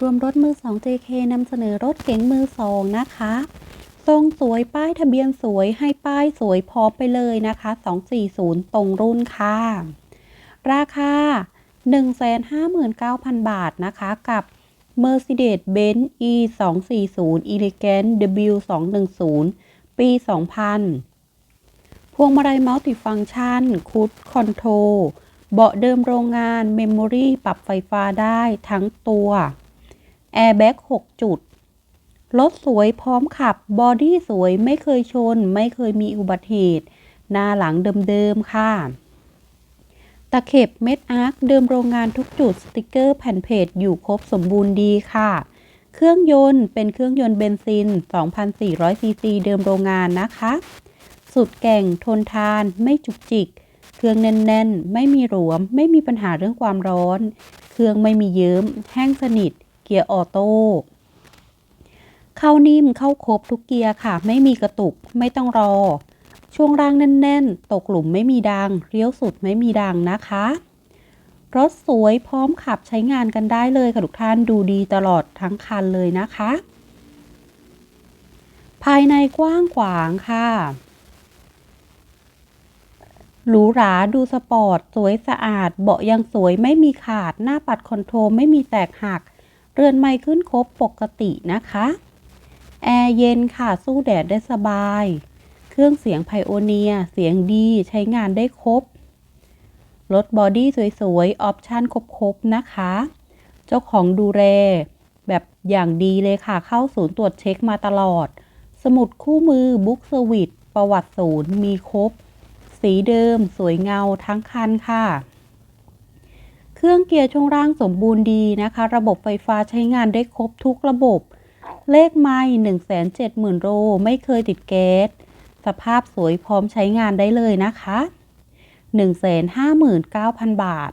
รวมรถมือ2 JK นำเสนอรถเก๋งมือ2นะคะ ทรงสวยป้ายทะเบียนสวยให้ป้ายสวยพร้อมไปเลยนะคะ 240 ตรงรุ่นค่ะ ราคา 159,000 บาทนะคะกับ Mercedes-Benz E 2 4 0 Elegant W 2 1 0 ปี 2000 พวงมาลัยมัลติฟัง c t ชันคูดคอนโทรเบาะเดิมโรงงาน เมมโมรีปรับไฟฟ้าได้ทั้งตัว แอร์แบ็ก6จุด รถสวยพร้อมขับ บอดี้สวยไม่เคยชน ไม่เคยมีอุบัติเหตุ หน้าหลังเดิมๆ ค่ะ ตะเข็บเม็ดอาร์คเดิมโรงงานทุกจุด สติกเกอร์แผ่นเพจอยู่ครบสมบูรณ์ดีค่ะ เครื่องยนต์เป็นเครื่องยนต์เบนซิน 2,400 ซีซีเดิมโรงงานนะคะ สุดแก่งทนทาน ไม่จุกจิก เครื่องแน่นๆ ไม่มีหลวม ไม่มีปัญหาเรื่องความร้อน เครื่องไม่มีเยิ้ม แห้งสนิท เกียร์ออโต้เข้านิ่มเข้าครบทุกเกียร์ค่ะ ไม่มีกระตุกไม่ต้องรอ ช่วงล่างแน่น ๆ ตกหลุมไม่มีดังเลี้ยวสุดไม่มีดังนะคะ รถสวยพร้อมขับใช้งานกันได้เลยค่ะทุกท่านดูดีตลอดทั้งคันเลยนะคะ ภายในกว้างขวางค่ะหรูหราดูสปอร์ต สวยสะอาด เบาะยังสวยไม่มีขาด หน้าปัดคอนโทรลไม่มีแตกหัก เรือนไม้ขึ้นครบปกตินะคะแอร์เย็นค่ะสู้แดดได้สบาย เครื่องเสียงไพโอเนียเสียงดีใช้งานได้ครบ รถบอดี้สวยๆ ออปชั่นครบๆ นะคะ เจ้าของดูแลแบบอย่างดีเลยค่ะ เข้าศูนย์ตรวจเช็คมาตลอด สมุดคู่มือบุ๊กเซอร์วิสประวัติศูนย์มีครบ สีเดิมสวยเงาทั้งคันค่ะ รื่องเกียร์ช่วงล่างสมบูรณ์ดีนะคะ ระบบไฟฟ้าใช้งานได้ครบทุกระบบ เลขไม้1 7 0 0 0 0 โลไม่เคยติดแก๊สสภาพสวยพร้อมใช้งานได้เลยนะคะ 159,000 บาท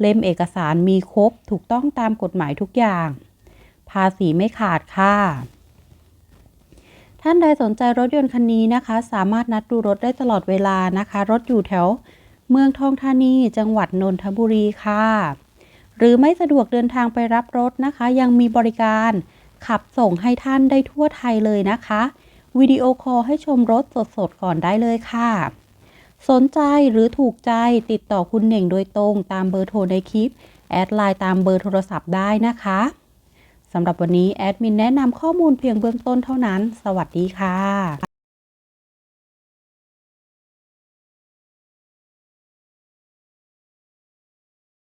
เล่มเอกสารมีครบถูกต้องตามกฎหมายทุกอย่าง ภาษีไม่ขาดค่ะ ท่านใดสนใจรถยนต์คันนี้นะคะ สามารถนัดดูรถได้ตลอดเวลานะคะ รถอยู่แถว เมืองทองธานี จังหวัดนนทบุรีค่ะ หรือไม่สะดวกเดินทางไปรับรถนะคะ ยังมีบริการขับส่งให้ท่านได้ทั่วไทยเลยนะคะ วิดีโอคอลให้ชมรถสดๆก่อนได้เลยค่ะ สนใจหรือถูกใจติดต่อคุณเหน่งโดยตรงตามเบอร์โทรในคลิป แอดไลน์ตามเบอร์โทรศัพท์ได้นะคะสำหรับวันนี้แอดมินแนะนำข้อมูลเพียงเบื้องต้นเท่านั้น สวัสดีค่ะ